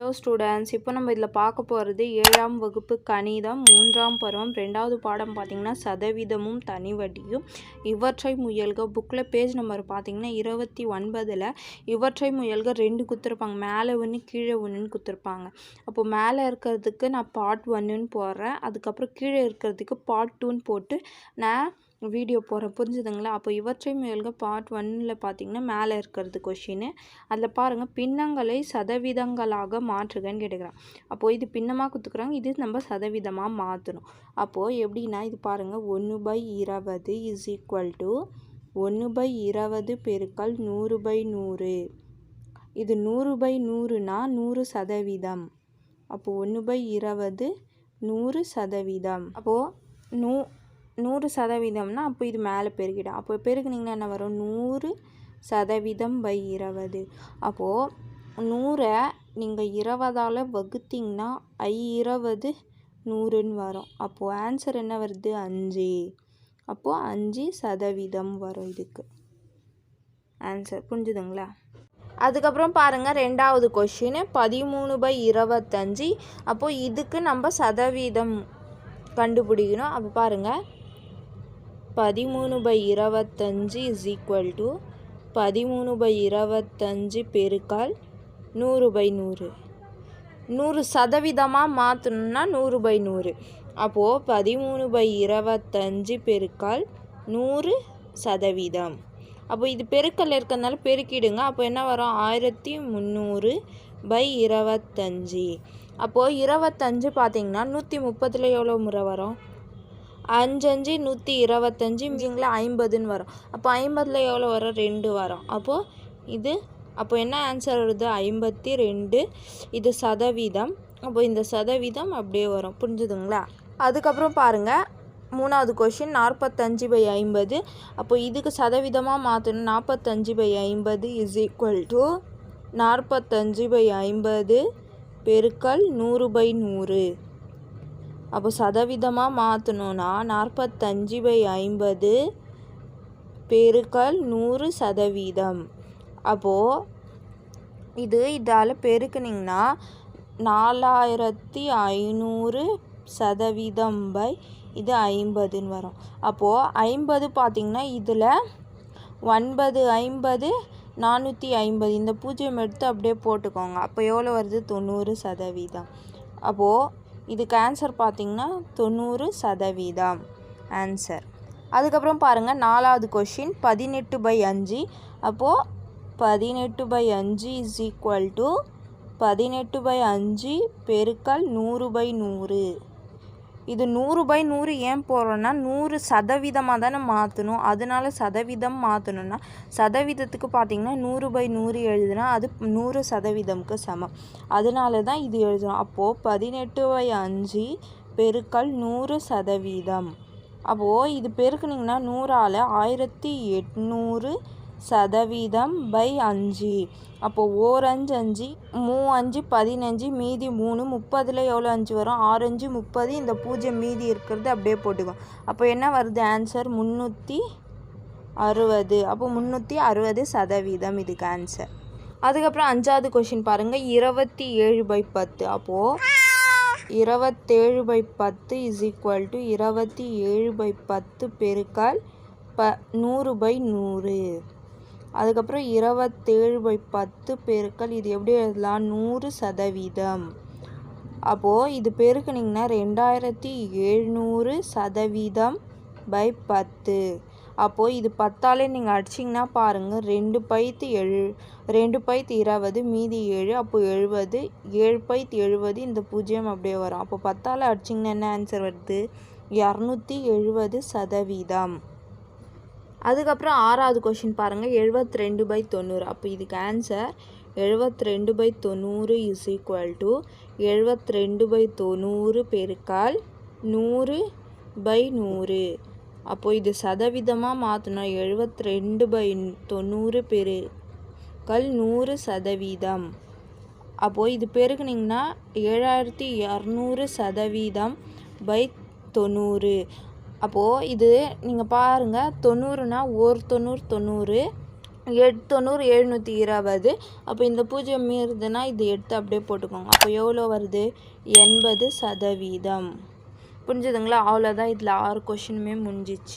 Hello students இப்போ நம்ம இதில் பார்க்க போகிறது ஏழாம் வகுப்பு கணிதம் மூன்றாம் பருவம் ரெண்டாவது பாடம் பார்த்திங்கன்னா சதவீதமும் தனி வட்டியும் இவற்றை முயல்க புக்கில் பேஜ் நம்பர் பார்த்திங்கன்னா இருபத்தி ஒன்பதில் இவற்றை முயல்க ரெண்டு குத்துருப்பாங்க. மேலே ஒன்று கீழே ஒன்றுன்னு குத்துருப்பாங்க. அப்போது மேலே இருக்கிறதுக்கு நான் பார்ட் ஒன்றுன்னு போடுறேன். அதுக்கப்புறம் கீழே இருக்கிறதுக்கு பார்ட் டூன்னு போட்டு நான் வீடியோ போகிறேன் புரிஞ்சுதுங்களா? அப்போ இவற்றை முயல்க பார்ட் ஒன்னில் பார்த்தீங்கன்னா மேலே இருக்கிறது கொஷின்னு அதில் பாருங்கள் பின்னங்களை சதவீதங்களாக மாற்றுகன்னு கேட்டுக்கிறான். அப்போது இது பின்னமாக கொடுத்துக்குறாங்க இது நம்ம சதவீதமாக மாற்றணும் அப்போது எப்படின்னா இது பாருங்கள் ஒன்று பை இருபது இஸ் ஈக்குவல் டு ஒன்று பை இருபது பெருக்கல் நூறு பை நூறு. இது நூறு பை நூறுனா நூறு சதவீதம். அப்போது ஒன்று பை இருபது நூறு சதவீதம். அப்போது நூ நூறு சதவீதம்னா அப்போ இது மேலே பெருக்கிடும் அப்போ பெருகுனிங்கன்னா என்ன வரும்? நூறு சதவீதம் பை இருபது. அப்போது நூறை நீங்கள் இருபதால் வகுத்தீங்கன்னா ஐ இருபது நூறுன்னு வரும். அப்போது ஆன்சர் என்ன வருது? அஞ்சு. அப்போது அஞ்சு சதவீதம் வரும் இதுக்கு. ஆன்சர் புரிஞ்சுதுங்களா? அதுக்கப்புறம் பாருங்கள் ரெண்டாவது கொஷின் பதிமூணு பை இருபத்தஞ்சி. அப்போது இதுக்கு நம்ம சதவீதம் கண்டுபிடிக்கணும். அப்போ பாருங்கள் பதிமூணு பை இருபத்தஞ்சி இஸ் ஈக்குவல் டு பதிமூணு பை இருபத்தஞ்சி பெருக்கால் நூறு பை நூறு. நூறு சதவீதமாக மாற்றணுன்னா நூறு பை நூறு. அப்போது பதிமூணு பை இருபத்தஞ்சி பெருக்கால் நூறு சதவீதம். அப்போ இது பெருக்கல் இருக்கிறதுனால பெருக்கிடுங்க. அப்போ என்ன வரும்? ஆயிரத்தி முந்நூறு பை இருபத்தஞ்சி. அப்போது இருபத்தஞ்சு பார்த்தீங்கன்னா நூற்றி முப்பத்தில் எவ்வளோ முறை வரும்? அஞ்சஞ்சு நூற்றி இருபத்தஞ்சி இங்கிங்களா ஐம்பதுன்னு வரும். அப்போ ஐம்பதில் எவ்வளோ வரும்? ரெண்டு வரும். அப்போது இது அப்போ என்ன ஆன்சர் வருது? ஐம்பத்தி ரெண்டு. இது சதவீதம். அப்போ இந்த சதவீதம் அப்படியே வரும். புரிஞ்சுதுங்களா? அதுக்கப்புறம் பாருங்கள் மூணாவது கொஷின் நாற்பத்தஞ்சு பை ஐம்பது. அப்போ இதுக்கு சதவீதமாக மாற்றணும் நாற்பத்தஞ்சு பை ஐம்பது இஸ் ஈக்குவல் டு நாற்பத்தஞ்சு பை ஐம்பது பெருக்கல் நூறு பை நூறு. அப்போ சதவீதமாக மாற்றணுன்னா நாற்பத்தஞ்சு பை ஐம்பது பெருக்கல் நூறு சதவீதம். அப்போது இது இதால் பெருக்குனிங்கன்னா நாலாயிரத்தி ஐநூறு சதவீதம் பை இது ஐம்பதுன்னு வரும். அப்போது ஐம்பது பார்த்திங்கன்னா இதில் ஒன்பது ஐம்பது நானூற்றி ஐம்பது இந்த பூஜ்ஜியம் எடுத்து அப்படியே போட்டுக்கோங்க. அப்போ எவ்வளோ வருது? தொண்ணூறு சதவீதம். அப்போது இதுக்கு ஆன்சர் பார்த்திங்கன்னா தொண்ணூறு சதவீதம் ஆன்சர் அதுக்கப்புறம் பாருங்கள் நாலாவது கொஷின் பதினெட்டு பை அஞ்சு. அப்போது பதினெட்டு பை அஞ்சு இஸ் ஈக்குவல் டு பதினெட்டு பை அஞ்சு பெருக்கல் நூறு பை நூறு. இது நூறு பை நூறு ஏன் போடுறோன்னா நூறு சதவீதமாக தானே மாற்றணும் அதனால சதவீதம் மாற்றணுன்னா சதவீதத்துக்கு பார்த்திங்கன்னா நூறு பை நூறு எழுதுனா அது நூறு சதவீதம்க்கு சமம். அதனால தான் இது எழுதுகிறோம் அப்போது பதினெட்டு பை அஞ்சு பெருக்கல் நூறு சதவீதம். அப்போது இது பெருக்குனிங்கன்னா நூறால் ஆயிரத்தி எட்நூறு சதவீதம் பை அஞ்சு. அப்போது ஓர் அஞ்சு அஞ்சு மூ அஞ்சு பதினஞ்சு மீதி மூணு முப்பதில் எவ்வளோ அஞ்சு வரும்? ஆறஞ்சு முப்பது. இந்த பூஜ்ஜியம் மீதி இருக்கிறது அப்படியே போட்டுக்கோ. அப்போ என்ன வருது? ஆன்சர் முந்நூற்றி அறுபது. அப்போ முந்நூற்றி அறுபது சதவீதம் இதுக்கு ஆன்சர் அதுக்கப்புறம் அஞ்சாவது கொஷின் பாருங்கள் இருபத்தி ஏழு பை பத்து. அப்போது இருபத்தேழு பை பத்து இஸ் ஈக்குவல் டு இருபத்தி ஏழு பை பத்து பெருக்கால் ப நூறு பை நூறு. அதுக்கப்புறம் இருபத்தேழு பை பத்து பெருக்கல் இது எப்படி எழுதலாம்? நூறு சதவீதம். அப்போது இது பெருக்குனிங்கன்னா ரெண்டாயிரத்தி எழுநூறு சதவீதம் பை பத்து. அப்போது இது பத்தாலே நீங்கள் அடிச்சிங்கன்னா பாருங்கள் ரெண்டு பைத்து எழு ரெண்டு பைத்து இருபது மீதி ஏழு அப்போ எழுபது ஏழு பைத்து எழுபது இந்த பூஜ்ஜியம் அப்படியே வரும். அப்போ பத்தால் அடிச்சிங்கன்னா என்ன ஆன்சர் வருது? இரநூத்தி எழுபது சதவீதம். அதுக்கப்புறம் ஆறாவது கொஷின் பாருங்கள் எழுபத்தி ரெண்டு பை தொண்ணூறு. அப்போ இதுக்கு ஆன்சர் எழுபத்தி ரெண்டு பை தொண்ணூறு இஸ் ஈக்குவல் டு எழுபத்தி ரெண்டு பை தொண்ணூறு பெருக்கால் நூறு பை நூறு. அப்போது இது சதவீதமாக மாற்றணும் எழுபத்தி ரெண்டு பை தொண்ணூறு பெருக்கல் நூறு சதவீதம். அப்போது இது பெருக்குனிங்கன்னா ஏழாயிரத்தி இரநூறு சதவீதம் பை தொண்ணூறு. அப்போது இது நீங்கள் பாருங்கள் தொண்ணூறுனா ஒரு தொண்ணூறு தொண்ணூறு எட்நூறு எழுநூற்றி இருபது. அப்போ இந்த பூஜ்ஜியம் மீறுதுன்னா இது எடுத்து அப்படியே போட்டுக்கோங்க. அப்போ எவ்வளோ வருது? எண்பது சதவீதம். புரிஞ்சுதுங்களா? அவ்வளோதான். இதில் ஆறு கொஷினுமே முடிஞ்சிச்சு.